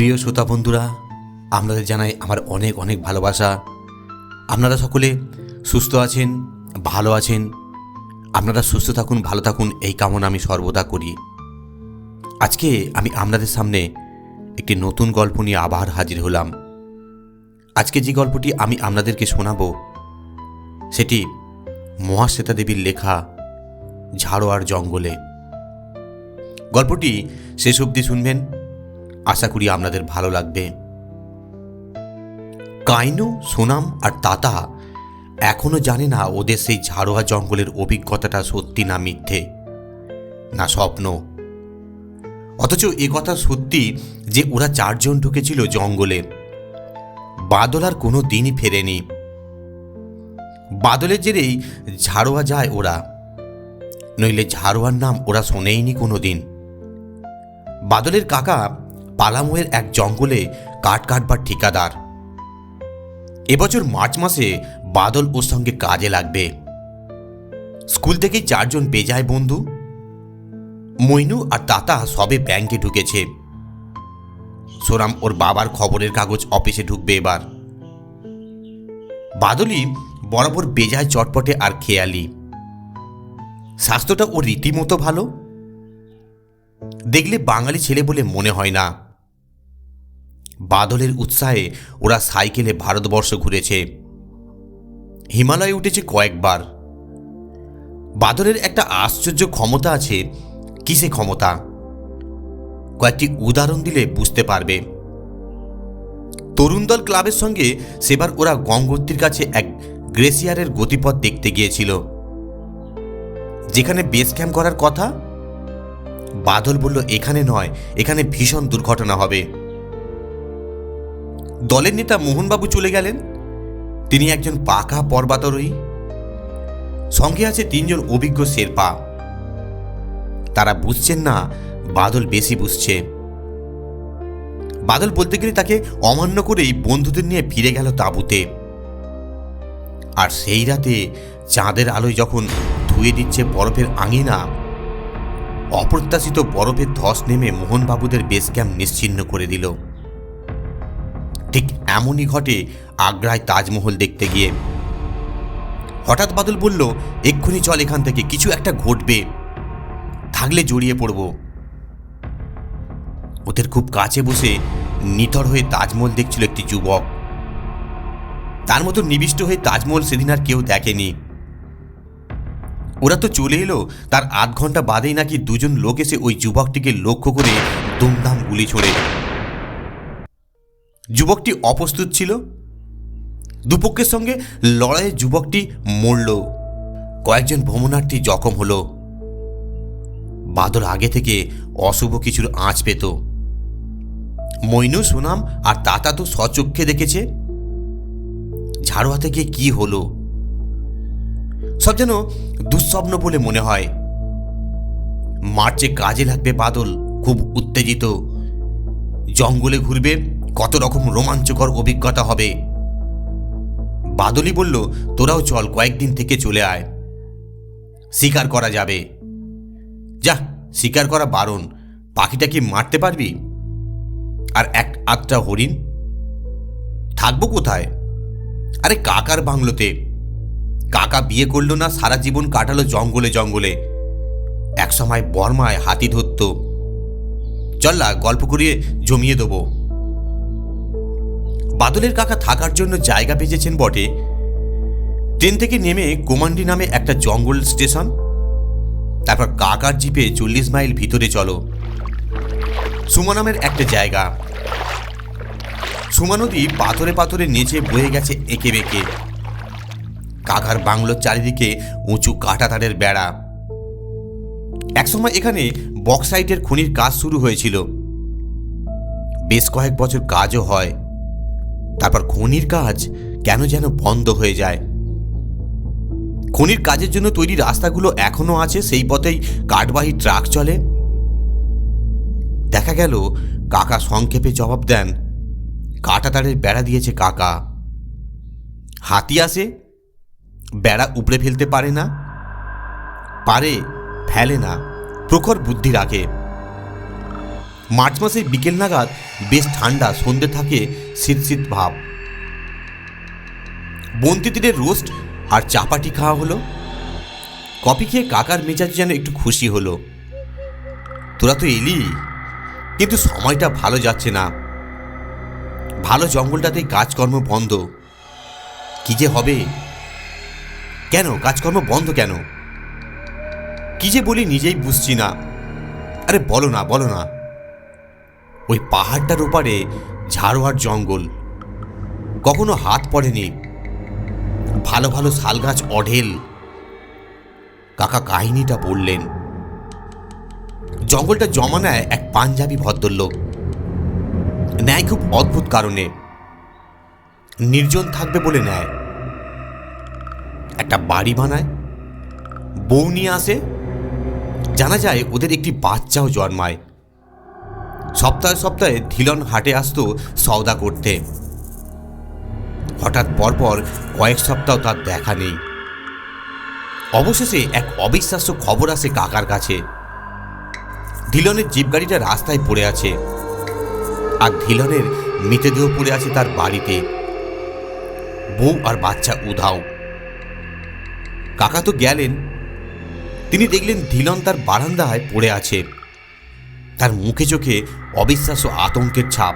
প্রিয় শ্রোতা বন্ধুরা, আপনাদের জানাই আমার অনেক অনেক ভালোবাসা। আপনারা সকলে সুস্থ আছেন, ভালো আছেন। আপনারা সুস্থ থাকুন, ভালো থাকুন, এই কামনা আমি সর্বদা করি। আজকে আমি আপনাদের সামনে একটি নতুন গল্প নিয়ে আবার হাজির হলাম। আজকে যে গল্পটি আমি আপনাদেরকে শোনাবো, সেটি মহাশ্বেতা দেবীর লেখা ঝাড়োয়ার জঙ্গলে। গল্পটি শেষ অবধি শুনবেন। আশা করি আপনাদের ভালো লাগবে। কাইনু, সোনাম আর তাতা এখনও জানে না ওদের সেই ঝাড়োয়া জঙ্গলের অভিজ্ঞতাটা সত্যি না মিথ্যে, না স্বপ্ন। অথচ এ কথা সত্যি যে ওরা চারজন ঢুকেছিল জঙ্গলে। বাদল আর কোনো দিনই ফেরেনি। বাদলের জেরেই ঝাড়োয়া যায় ওরা। নইলে ঝাড়োয়ার নাম ওরা শোনেইনি কোনো দিন। বাদলের কাকা পালামোয়ের এক জঙ্গলে কাঠ কাটবার ঠিকাদার। এবছর মার্চ মাসে বাদল ওর সঙ্গে কাজে লাগবে। স্কুল থেকেই চারজন বেজায় বন্ধু। মইনু আর তাতা সবে ব্যাংকে ঢুকেছে। সোরাম ওর বাবার খবরের কাগজ অফিসে ঢুকবে এবার। বাদলই বরাবর বেজায় চটপটে আর খেয়ালি। স্বাস্থ্যটা ও রীতিমতো ভালো। দেখলে বাঙালি ছেলে বলে মনে হয় না। বাদলের উৎসাহে ওরা সাইকেলে ভারতবর্ষ ঘুরেছে। হিমালয়ে উঠেছে কয়েকবার। বাদলের একটা আশ্চর্য ক্ষমতা আছে। কিসে ক্ষমতা? কয়েকটি উদাহরণ দিলে বুঝতে পারবে। তরুণ দল ক্লাবের সঙ্গে সেবার ওরা গঙ্গোত্রীর কাছে এক গ্রেসিয়ারের গতিপথ দেখতে গিয়েছিল। যেখানে বেস ক্যাম্প করার কথা? বাদল বলল, এখানে নয়, এখানে ভীষণ দুর্ঘটনা হবে। দলের নেতা মোহনবাবু চলে গেলেন। তিনি একজন পাকা পর্বতারোহী। সঙ্গে আছে তিনজন অভিজ্ঞ শেরপা। তারা বুঝছেন না, বাদল বেশি বুঝছে। বাদল বলতে গেলে তাকে অমান্য করেই বন্ধুদের নিয়ে ফিরে গেল তাঁবুতে। আর সেই রাতে চাঁদের আলোয় যখন ধুয়ে দিচ্ছে বরফের আঙিনা, অপ্রত্যাশিত বরফের ধস নেমে মোহনবাবুদের বেস ক্যাম্প নিশ্চিহ্ন করে দিল। ঠিক এমনই ঘটে আগ্রায় তাজমহল দেখতে গিয়ে। হঠাৎ বাদল বলল, এক্ষুনি চল এখান থেকে, কিছু একটা ঘটবে। থাকলে জড়িয়ে পড়ব। ওদের খুব কাছে বসে নিথর হয়ে তাজমহল দেখছিল একটি যুবক। তার মতো নিবিষ্ট হয়ে তাজমহল সেদিন আর কেউ দেখেনি। ওরা তো চলে এলো, তার আধ ঘণ্টা বাদেই নাকি দুজন লোক এসে ওই যুবকটিকে লক্ষ্য করে দুমদাম গুলি ছোড়ে। যুবকটি অপ্রস্তুত ছিল। দুপক্ষের সঙ্গে লড়াইয়ে যুবকটি মরল। কয়েকজন ভ্রমণার্থী জখম হলো। বাদল আগে থেকে অশুভ কিছুর আঁচ পেত। মইনু, সুনাম আর তাতা তো সচক্ষে দেখেছে। ঝাড়ুয়া থেকে কি হলো? সব যেন দুঃস্বপ্ন বলে মনে হয়। মার্চে কাজে লাগবে বাদল, খুব উত্তেজিত। জঙ্গলে ঘুরবে কত রকম রোমাঞ্চকর অভিজ্ঞতা হবে। বাদলি বলল, তোরাও চল, কয়েকদিন থেকে চলে আয়। শিকার করা যাবে। যা, শিকার করা বারণ। পাখিটা কি মারতে পারবি? আর এক আধটা হরিণ? থাকব কোথায়? আরে, কাকার বাংলোতে। কাকা বিয়ে করল না, সারা জীবন কাটালো জঙ্গলে জঙ্গলে। একসময় বর্মায় হাতি ধরত। চল্লা গল্প করিয়ে জমিয়ে দেবো। বাদলের কাকা থাকার জন্য জায়গা বেঁচেছেন বটে। ট্রেন থেকে নেমে কোমান্ডি নামে একটা জঙ্গল স্টেশন। তারপর কাকার জিপে চল্লিশ মাইল ভিতরে চলো। সুমা নামের একটা জায়গা। সুমা নদী পাথরে পাথরে নেচে বয়ে গেছে এঁকে বেঁকে। কাকার বাংলোর চারিদিকে উঁচু কাঁটাতারের বেড়া। একসময় এখানে বক্সাইটের খনির কাজ শুরু হয়েছিল। বেশ কয়েক বছর কাজও হয়। তারপর খনির কাজ কেন যেন বন্ধ হয়ে যায়। খনির কাজের জন্য তৈরি রাস্তাগুলো এখনও আছে, সেই পথেই কাঠবাহী ট্রাক চলে। দেখা গেল, কাকা সংক্ষেপে জবাব দেন, কাঁটাতারের বেড়া দিয়েছে কাকা। হাতি আসে, বেড়া উপড়ে ফেলতে পারে না, পারে, ফেলে না, প্রখর বুদ্ধি রাখে। মার্চ মাসে বিকেল নাগাদ বেশ ঠান্ডা, সন্ধে থাকে শীত ভাব। বন্তি তীরের রোস্ট আর চাপাটি খাওয়া হলো। কফি খেয়ে কাকার মেজাজ যেন একটু খুশি হলো। তোরা তো এলি, কিন্তু সময়টা ভালো যাচ্ছে না। ভালো জঙ্গলটাতেই কাজকর্ম বন্ধ। কি যে হবে? কেন? কাজকর্ম বন্ধ কেন? কি যে বলি নিজেই বুঝছি না। আরে বলো না বলো না। ওই পাহাড়টার ওপারে ঝাড়োয়ার জঙ্গল। কখনো হাত পড়েনি। ভালো ভালো শাল গাছ অঢেল। কাকা কাহিনীটা বললেন, জঙ্গলটা জমা নেয় এক পাঞ্জাবি ভদ্রলোক। ন্যায় খুব অদ্ভুত কারণে। নির্জন থাকবে বলে নেয় একটা বাড়ি বানায়, বউ নিয়ে আসে। জানা যায় ওদের একটি বাচ্চাও জন্মায়। সপ্তাহে সপ্তাহে ধীলন হাটে আসতো সওদা করতে। হঠাৎ পরপর কয়েক সপ্তাহ তার দেখা নেই। অবশেষে এক অবিশ্বাস্য খবর আসে কাকার কাছে। ধীলনের জিপ গাড়িটা রাস্তায় পড়ে আছে আর ধীলনের মৃতদেহ পড়ে আছে তার বাড়িতে। বউ আর বাচ্চা উধাও। কাকা তো গেলেন। তিনি দেখলেন ধীলন তার বারান্দায় পড়ে আছে। তার মুখে চোখে অবিশ্বাস্য আতঙ্কের ছাপ।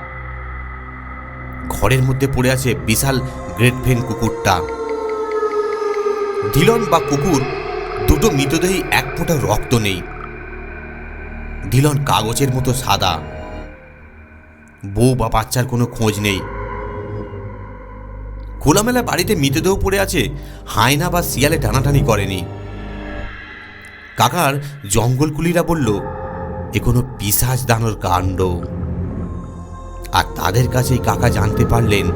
ঘরের মধ্যে পড়ে আছে বিশাল গ্রেট ভেন কুকুরটা ধীলন বা কুকুর দুটো মৃতদেহী এক ফোঁটা রক্ত নেই। ধীলন কাগজের মতো সাদা। বউ বা বাচ্চার কোনো খোঁজ নেই। খোলামেলা বাড়িতে মৃতদেহ পড়ে আছে, হায়না বা শিয়ালে টানাটানি করেনি। কাকার জঙ্গলকুলিরা বলল এ কোনো পিসাজ দানোর কাণ্ড। আর তাদের কাছেই কাকা জানতে পারলেন,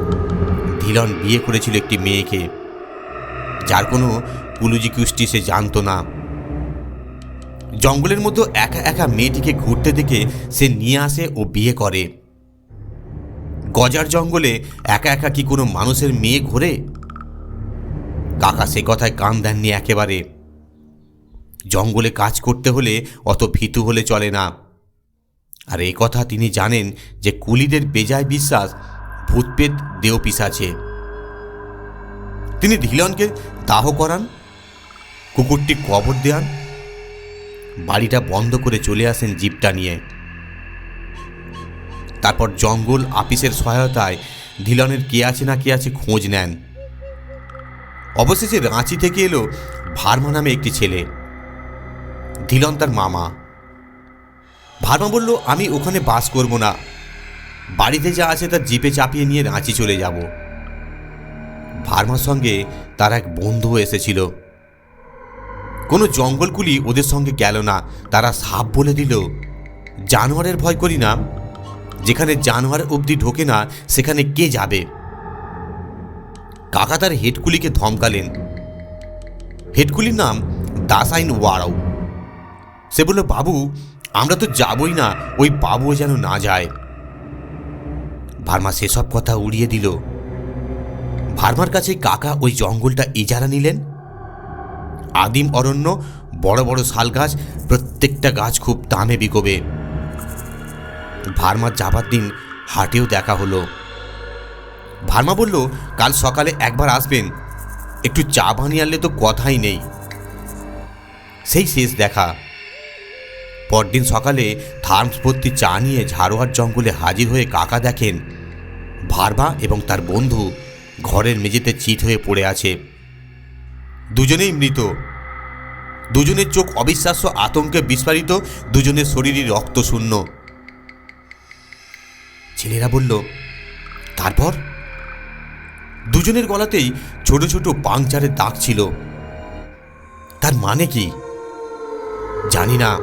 ধিলন বিয়ে করেছিল একটি মেয়েকে, যার কোনো কুলুজি কুষ্টি সে জানতো না। জঙ্গলের মধ্যে একা একা মেয়েটিকে ঘুরতে দেখে সে নিয়ে আসে ও বিয়ে করে। গজার জঙ্গলে একা একা কি কোনো মানুষের মেয়ে ঘোরে? কাকা সে কথায় কান দেননি একেবারে। জঙ্গলে কাজ করতে হলে অত ভীতু হলে চলে না। আর এই কথা তিনি জানেন যে কুলিদের বেজায় বিশ্বাস ভূতপেত দেহ পিসাছে তিনি ধিলনকে দাহ করান, কুকুরটি কবর দেন বাড়িটা বন্ধ করে চলে আসেন জিপটা নিয়ে। তারপর জঙ্গল আপিসের সহায়তায় ধিলনের কে আছে না কে আছে খোঁজ নেন। অবশেষে রাঁচি থেকে এলো ভার্মা নামে একটি ছেলে। ধীলন তার মামা। ভার্মা বলল, আমি ওখানে বাস করব না। বাড়িতে যা আছে তার জিপে চাপিয়ে নিয়ে রাঁচি চলে যাব। ভার্মার সঙ্গে তার এক বন্ধু এসেছিল। কোনো জঙ্গলগুলি ওদের সঙ্গে গেল না। তারা সাপ বলে দিল, জানোয়ারের ভয় করি না। যেখানে জানোয়ার অবধি ঢোকে না, সেখানে কে যাবে? কাকা তার হেডকুলিকে ধমকালেন। হেডকুলির নাম দাসাইন ওয়ারাও। সে বলল, বাবু, আমরা তো যাবই না, ওই বাবুও যেন না যায়। ভার্মা সেসব কথা উড়িয়ে দিল। ভার্মার কাছে কাকা ওই জঙ্গলটা ইজারা নিলেন। আদিম অরণ্য, বড় বড় শাল গাছ প্রত্যেকটা গাছ খুব দামে বিকোবে। ভার্মার যাবার দিন হাটেও দেখা হলো। ভার্মা বলল, কাল সকালে একবার আসবেন, একটু চা বানিয়ে আনলে তো কথাই নেই। সেই শেষ দেখা। পরদিন সকালে থার্মস ভর্তি চা নিয়ে ঝাড়োয়ার জঙ্গলে হাজির হয়ে কাকা দেখেন, ভার্মা এবং তার বন্ধু ঘরের মেঝেতে চিত হয়ে পড়ে আছে। দুজনেই মৃত। দুজনের চোখ অবিশ্বাস্য, আতঙ্কে বিস্ফারিত, দুজনের শরীরই রক্তশূন্য। ছেলেরা বলল, তারপর? দুজনের গলাতেই ছোট ছোট পাংচারের দাগ ছিল। তার মানে কি? জানি না।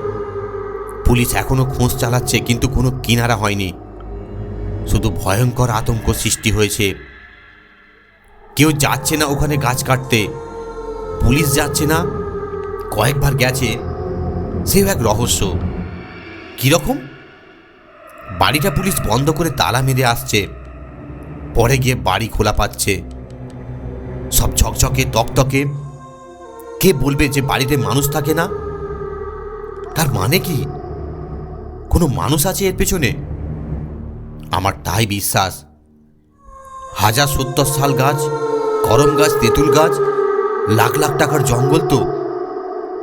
পুলিশ এখনও খোঁজ চালাচ্ছে, কিন্তু কোনো কিনারা হয়নি। শুধু ভয়ঙ্কর আতঙ্ক সৃষ্টি হয়েছে। কেউ যাচ্ছে না ওখানে গাছ কাটতে। পুলিশ যাচ্ছে না। কয়েকবার গেছে। সেও এক রহস্য। কীরকম? বাড়িটা পুলিশ বন্ধ করে তালা মেরে আসছে। পরে গিয়ে বাড়ি খোলা পাচ্ছে। সব ঝকঝকে, তকতকে। কে বলবে যে বাড়িতে মানুষ থাকে না? তার মানে কি? কোনো মানুষ আছে এর পেছনে? আমার তাই বিশ্বাস। হাজার সত্তর সাল গাছ করম গাছ, তেঁতুল গাছ, লাখ লাখ টাকার জঙ্গল তো।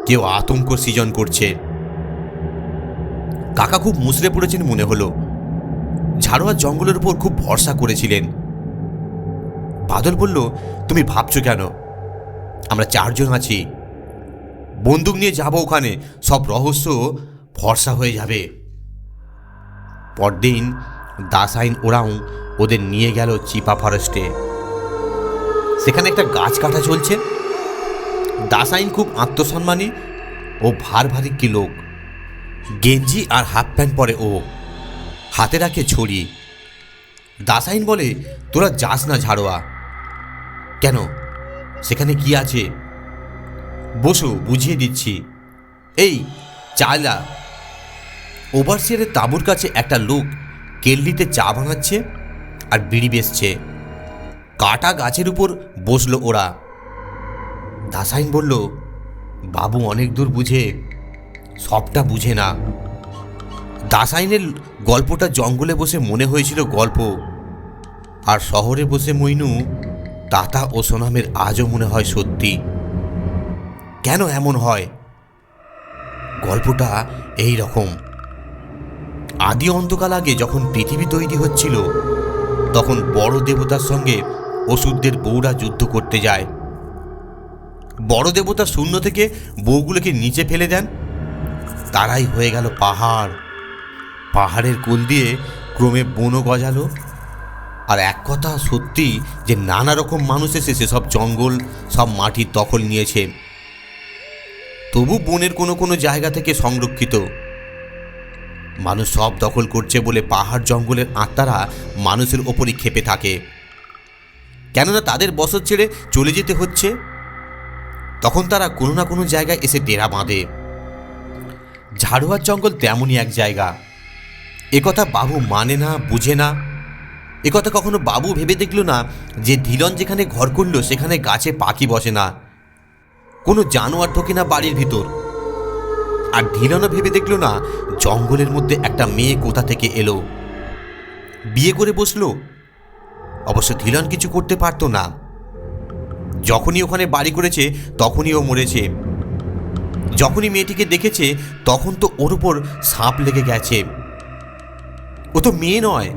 কেউ আতঙ্ক সৃজন করছে। কাকা খুব মুসড়ে পড়েছেন মনে হলো। ঝাড়োয়া জঙ্গলের উপর খুব ভরসা করেছিলেন। বাদল বলল, তুমি ভাবছ কেন? আমরা চারজন আছি। বন্দুক নিয়ে যাব ওখানে। সব রহস্য ভরসা হয়ে যাবে। পরদিন দাসাইন ওরাও ওদের নিয়ে গেল চিপা ফরেস্টে সেখানে একটা গাছ কাটা চলছে। দাসাইন খুব আত্মসম্মানী ও ভার ভারী কি লোক। গেঞ্জি আর হাফ প্যান্ট পরে ও। হাতে রাখে ছড়ি দাসাইন বলে, তোরা যাস না ঝাড়োয়া। কেন? সেখানে কি আছে? বসো, বুঝিয়ে দিচ্ছি। এই চালা ওভারসিয়ারের তাঁবুর কাছে একটা লোক কেল্লিতে চা বানাচ্ছে আর বিড়ি বেসছে কাটা গাছের উপর বসল ওরা। দাসাইন বলল, বাবু অনেক দূর বুঝে, সবটা বুঝে না। দাসাইনের গল্পটা জঙ্গলে বসে মনে হয়েছিল গল্প, আর শহরে বসে মইনু, তাতা ও সোনামের আজও মনে হয় সত্যি। কেন এমন হয়? গল্পটা এই রকম। আদি অন্তকাল আগে যখন পৃথিবী তৈরি হচ্ছিল, তখন বড় দেবতার সঙ্গে ওষুধদের বউরা যুদ্ধ করতে যায়। বড় দেবতা শূন্য থেকে বউগুলোকে নিচে ফেলে দেন। তারাই হয়ে গেল পাহাড়। পাহাড়ের কোল দিয়ে ক্রমে বনও গজালো। আর এক কথা সত্যি যে নানা রকম মানুষ এসে সেসব জঙ্গল, সব মাটির দখল নিয়েছে। তবু বনের কোনো কোনো জায়গা থেকে সংরক্ষিত। মানুষ সব দখল করছে বলে পাহাড় জঙ্গলের আত্মারা মানুষের ওপরই ক্ষেপে থাকে। কেননা তাদের বসত ছেড়ে চলে যেতে হচ্ছে। তখন তারা কোনো না কোনো জায়গায় এসে ডেরা বাঁধে। ঝাড়ুয়ার জঙ্গল তেমনই এক জায়গা। একথা বাবু মানে না, বুঝে না। একথা কখনো বাবু ভেবে দেখল না যে ধীলন যেখানে ঘর করল, সেখানে গাছে পাখি বসে না। কোনো জানোয়ার ঢোকে না বাড়ির ভিতর। আর ধীলনও ভেবে দেখল না, জঙ্গলের মধ্যে একটা মেয়ে কোথা থেকে এলো। বিয়ে করে বসল। অবশ্য ধীলন কিছু করতে পারতো না। যখনই ওখানে বাড়ি করেছে, তখনই ও মরেছে। যখনই মেয়েটিকে দেখেছে, তখন তো ওর উপর সাপ লেগে গেছে। ও তো মেয়ে নয়।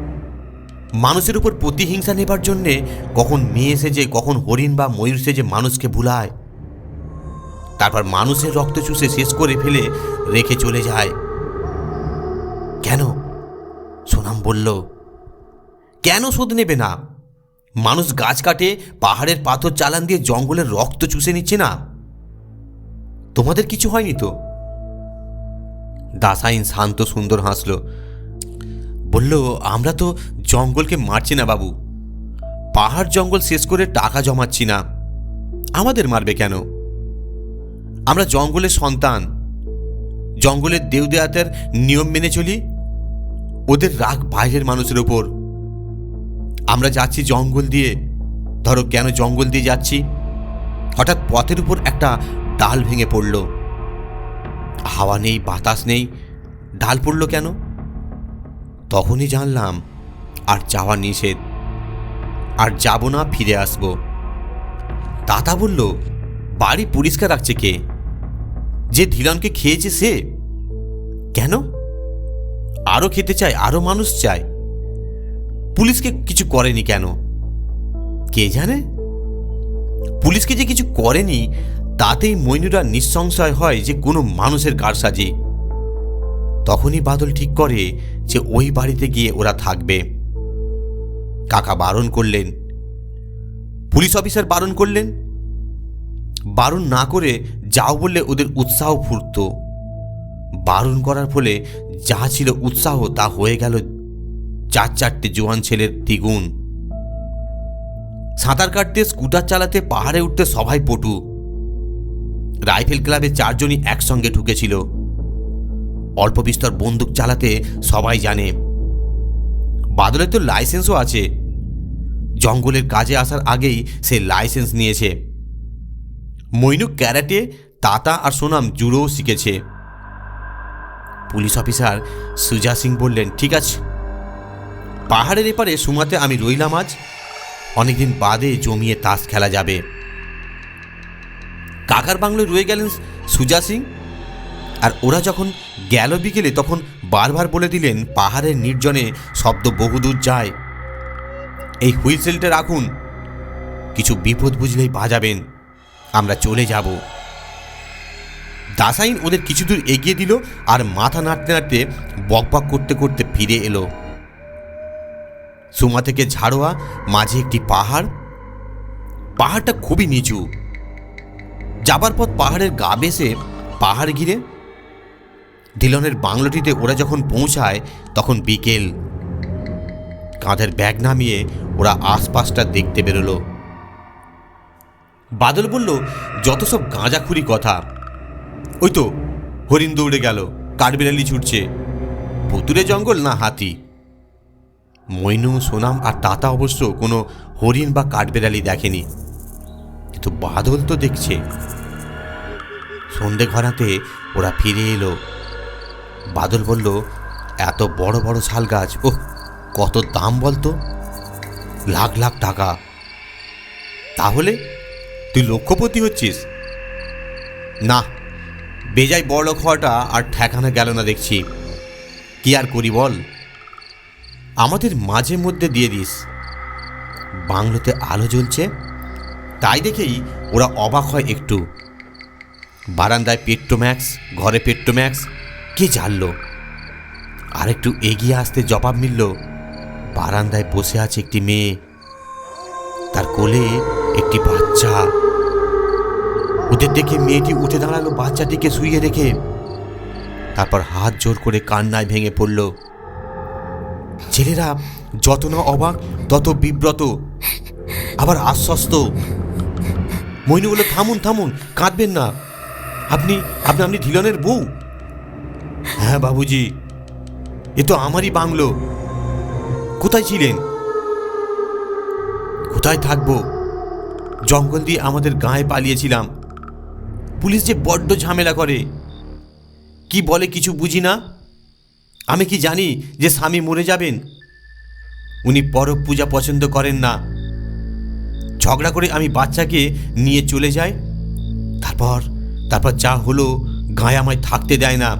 মানুষের উপর প্রতিহিংসা নেবার জন্যে কখন মেয়ে সেজে কখন হরিণ বা ময়ূর সেজে মানুষকে ভুলায়। তারপর মানুষের রক্ত চুষে শেষ করে ফেলে রেখে চলে যায়। কেন? সোনাম বলল, কেন শোধ নেবে না? মানুষ গাছ কাটে, পাহাড়ের পাথর চালান দিয়ে জঙ্গলের রক্ত চুষে নিচ্ছে না? তোমাদের কিছু হয়নি তো? দাসাইন শান্ত সুন্দর হাসল। বলল, আমরা তো জঙ্গলকে মারছি না বাবু। পাহাড় জঙ্গল শেষ করে টাকা জমাচ্ছি না। আমাদের মারবে কেন? আমরা জঙ্গলের সন্তান। জঙ্গলের দেউদেয়াতের নিয়ম মেনে চলি। ওদের রাগ বাইরের মানুষের ওপর আমরা যাচ্ছি জঙ্গল দিয়ে। ধরো কেন জঙ্গল দিয়ে যাচ্ছি? হঠাৎ পথের উপর একটা ডাল ভেঙে পড়ল। হাওয়া নেই, বাতাস নেই। ডাল পড়ল কেন? তখনই জানলাম, আর যাওয়া নিষেধ। আর যাব না, ফিরে আসব। দাদা বলল, বাড়ি পরিষ্কার রাখছে কে? যে ধীরানকে খেয়েছে সে? কেন? আরও খেতে চায় আরও মানুষ চায়। পুলিশকে কিছু করেনি কেন? কে জানে? পুলিশকে যে কিছু করেনি, তাতেই মইনুরা নিঃসংশয় হয় যে কোনো মানুষের কারসাজি। তখনই বাদল ঠিক করে যে ওই বাড়িতে গিয়ে ওরা থাকবে। কাকা বারণ করলেন। পুলিশ অফিসার বারণ করলেন। বারণ না করে যাও বললে ওদের উৎসাহ ফুরত। বারণ করার ফলে যা ছিল উৎসাহ তা হয়ে গেল চার চারটে জোয়ান ছেলের দ্বিগুণ। সাঁতার কাটতে, স্কুটার চালাতে, পাহাড়ে উঠতে সবাই পটু। রাইফেল ক্লাবে চারজনই একসঙ্গে ঢুকেছিল। অল্প বিস্তর বন্দুক চালাতে সবাই জানে। বাদলের তো লাইসেন্সও আছে। জঙ্গলের কাজে আসার আগেই সে লাইসেন্স নিয়েছে। মইনুক ক্যারাটে, তাতা আর সোনাম জুড়োও শিখেছে। পুলিশ অফিসার সুজা সিং বললেন, ঠিক আছে। পাহাড়ের এপারে সুমাতে আমি রইলাম আজ। অনেকদিন বাদে জমিয়ে তাস খেলা যাবে। কাকার বাংলোয় রয়ে গেলেন সুজা সিং। আর ওরা যখন গেল বিকেলে, তখন বারবার বলে দিলেন, পাহাড়ের নির্জনে শব্দ বহুদূর যায়। এই হুইলসেলটা রাখুন। কিছু বিপদ বুঝলেই বাজাবেন আমরা চলে যাব। দাসাইন ওদের কিছু দূর এগিয়ে দিল আর মাথা নাড়তে নাড়তে বকবক করতে করতে ফিরে এলো। সুমা থেকে ঝাড়োয়া মাঝে একটি পাহাড়। পাহাড়টা খুবই নিচু। যাবার পথ পাহাড়ের গা বেসে পাহাড় ঘিরে। দিলনের বাংলোটিতে ওরা যখন পৌঁছায়, তখন বিকেল। কাঁধের ব্যাগ নামিয়ে ওরা আশপাশটা দেখতে বেরোলো। বাদল বলল, যত সব গাঁজাখুরি কথা। ওই তো, হরিণ দৌড়ে গেল, কাঠবিড়ালি ছুটছে। ভুতুরে জঙ্গল না হাতি? মইনু, সোনাম আর তাতা অবশ্য কোনো হরিণ বা কাঠবিড়ালি দেখেনি। কিন্তু বাদল তো দেখছে। সন্ধে ঘরাতে ওরা ফিরে এলো। বাদল বলল, এত বড় বড় শাল গাছ ওহ, কত দাম বলতো? লাখ লাখ টাকা। তাহলে? তুই লক্ষ্যপতি হচ্ছিস? না, বেজায় বড়লোক হওয়াটা আর ঠেকানো গেল না দেখছি। কি আর করি বল? আমাদের মাঝে মধ্যে দিয়ে দিস। বাংলোতে আলো জ্বলছে, তাই দেখেই ওরা অবাক হয় একটু। বারান্দায় পেট্রোম্যাক্স, ঘরে পেট্রোম্যাক্স, কে জানলো? আর একটু এগিয়ে আসতে জবাব মিলল, বারান্দায় বসে আছে একটি মেয়ে। তার কোলে একটি বাচ্চা। ওদের দেখে মেয়েটি উঠে দাঁড়াল বাচ্চাটিকে শুয়ে রেখে। তারপর হাত জোর করে কান্নায় ভেঙে পড়ল। ছেলেরা যত না অবাক, তত বিব্রত, আবার আশ্বস্ত। মইনু বলে থামুন থামুন, কাঁদবেন না। আপনি আপনি আপনি ধিলনের বউ? হ্যাঁ বাবুজি। এ তো আমারই বাংলো। কোথায় ছিলেন? কোথায় থাকব? জঙ্গল দিয়ে আমাদের গায়ে পালিয়েছিলাম। পুলিশ যে বড্ড ঝামেলা করে। কি বলে কিছু বুঝি না? আমি কি জানি যে স্বামী মরে যাবেন? উনি পরব পূজা পছন্দ করেন না। ঝগড়া করে আমি বাচ্চাকে নিয়ে চলে যাই। তারপর তারপর যা হলো গায়ে আমায় থাকতে দেয় না।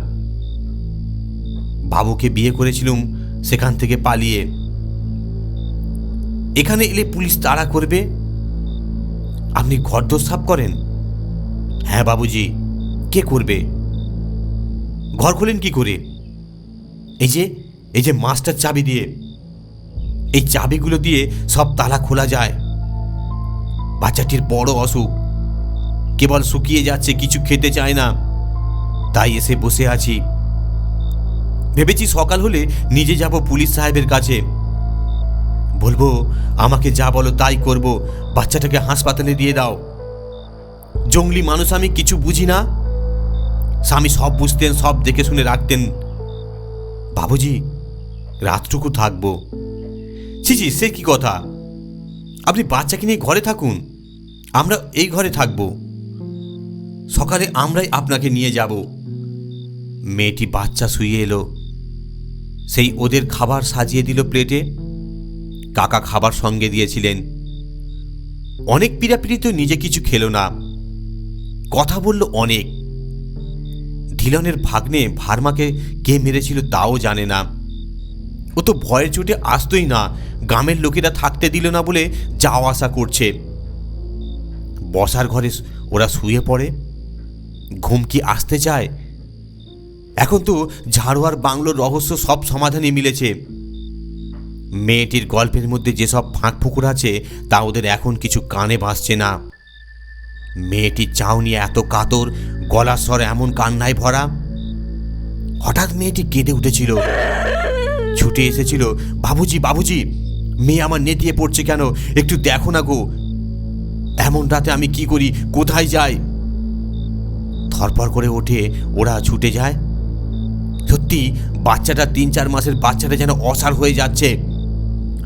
বাবুকে বিয়ে করেছিলুম সেখান থেকে পালিয়ে। এখানে এলে পুলিশ তাড়া করবে? আপনি ঘরদোর সাফ করেন? হ্যাঁ বাবুজি। কে করবে? ঘর খোলেন কি করে? এই যে এই যে মাস্টার চাবি দিয়ে। এই চাবিগুলো দিয়ে সব তালা খোলা যায়। বাচ্চাটির বড় অসুখ। কেবল শুকিয়ে যাচ্ছে, কিছু খেতে চায় না। তাই এসে বসে আছি। ভেবেছি সকাল হলে নিজে যাব পুলিশ সাহেবের কাছে। বলব, আমাকে যা বলো তাই করব। বাচ্চাটাকে হাসপাতালে দিয়ে দাও। জঙ্গলি মানুষ আমি কিছু বুঝি না। স্বামী সব বুঝতেন, সব দেখে শুনে রাখতেন। বাবুজি, রাতটুকু থাকব। ছি ছি, সে কি কথা? আপনি বাচ্চাকে নিয়ে ঘরে থাকুন। আমরা এই ঘরে থাকব। সকালে আমরাই আপনাকে নিয়ে যাব। মেয়েটি বাচ্চা শুয়ে এলো। সেই ওদের খাবার সাজিয়ে দিল প্লেটে। কাকা খাবার সঙ্গে দিয়েছিলেন। অনেক পীড়াপিড়িতেও নিজে কিছু খেলো না। কথা বলল অনেক। ধিলনের ভাগ্নে ভার্মাকে কে মেরেছিল তাও জানে না। ও তো ভয়ের চোটে আসতোই না, গ্রামের লোকেরা থাকতে দিল না বলে যাওয়া আসা করছে। বসার ঘরে ওরা শুয়ে পড়ে। ঘুম কি আসতে চায়? এখন তো ঝাড়ুয়ার বাংলোর রহস্য সব সমাধানই মিলেছে। মেয়েটির গল্পের মধ্যে যেসব ফাঁক ফুকুর আছে, তা ওদের এখন কিছু কানে বাসছে না। মেয়েটির চাউনি এত কাতর গলার স্বর এমন কান্নায় ভরা। হঠাৎ মেয়েটি কেঁদে উঠেছিল। ছুটে এসেছিল, বাবুজি বাবুজি, মেয়ে আমার নেতিয়ে পড়ছে কেন? একটু দেখো না গো। এমন রাতে আমি কি করি? কোথায় যাই? থরপর করে ওঠে, ওরা ছুটে যায়। সত্যি, বাচ্চাটা তিন চার মাসের বাচ্চাটা যেন অসার হয়ে যাচ্ছে।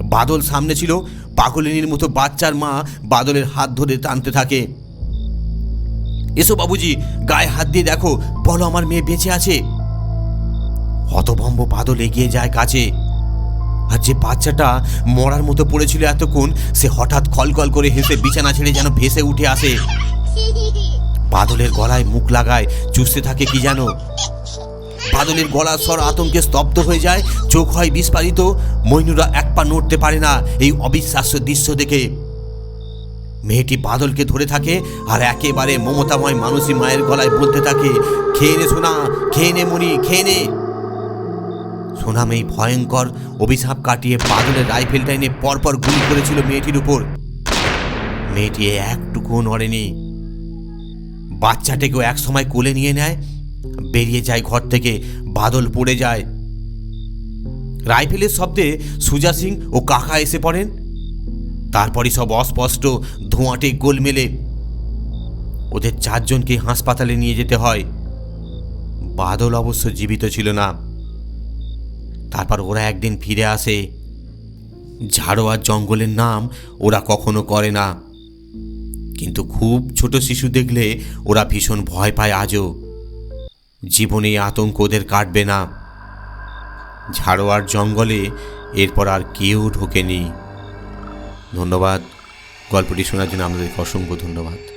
বাদল সামনে ছিল। পাগলিনীর মতো বাচ্চার মা বাদলের হাত ধরে টানতে থাকে। এসো বাবুজি, গায়ে হাত দিয়ে দেখো, বলো আমার মেয়ে বেঁচে আছে। হতভম্ব বাদল এগিয়ে যায় কাছে। আর যে বাচ্চাটা মরার মতো পড়েছিল এতক্ষণ, সে হঠাৎ খলকল করে হেসে বিছানা ছেড়ে যেন ভেসে উঠে আসে। বাদলের গলায় মুখ লাগায়, চুষতে থাকে কি যেন বাদলের গলার স্বর আতঙ্কে স্তব্ধ হয়ে যায়, চোখ হয় বিস্ফারিত, মইনুরা এক পা নড়তে পারে না এই অবিশ্বাস্য দৃশ্য দেখে। মেয়েটি বাদলকে ধরে থাকে আর একেবারে মমতাময় মানুষই মায়ের গলায় বলতে থাকে, খেয়ে নে সোনা, খেয়ে নে মনি খেয়ে নে। সোনাম এই ভয়ঙ্কর অভিশাপ কাটিয়ে বাদলের রাইফেলটা এনে পরপর গুলি করেছিল মেয়েটির উপর। মেয়েটি একটুকুও নড়েনি। বাচ্চাটাকেও এক সময় কোলে নিয়ে নেয় বেরিয়ে যায় ঘর থেকে, বাদল পড়ে যায়। রাইফেলের শব্দে সুজা সিং ও কাকা এসে পড়েন। তারপরই সব অস্পষ্ট, ধোঁয়াটে গোল মেলে। ওদের চারজনকে হাসপাতালে নিয়ে যেতে হয়। বাদল অবশ্য জীবিত ছিল না। তারপর ওরা একদিন ফিরে আসে। ঝাড়োয়ার জঙ্গলের নাম ওরা কখনো করে না। কিন্তু খুব ছোট শিশু দেখলে ওরা ভীষণ ভয় পায় আজও। জীবনে আতঙ্কদের কাটবে না। ঝাড়োয়ার জঙ্গলে এরপর আর কেউ ঢোকেনি। ধন্যবাদ। গল্পটি শোনার জন্য আপনাদেরকে অসংখ্য ধন্যবাদ।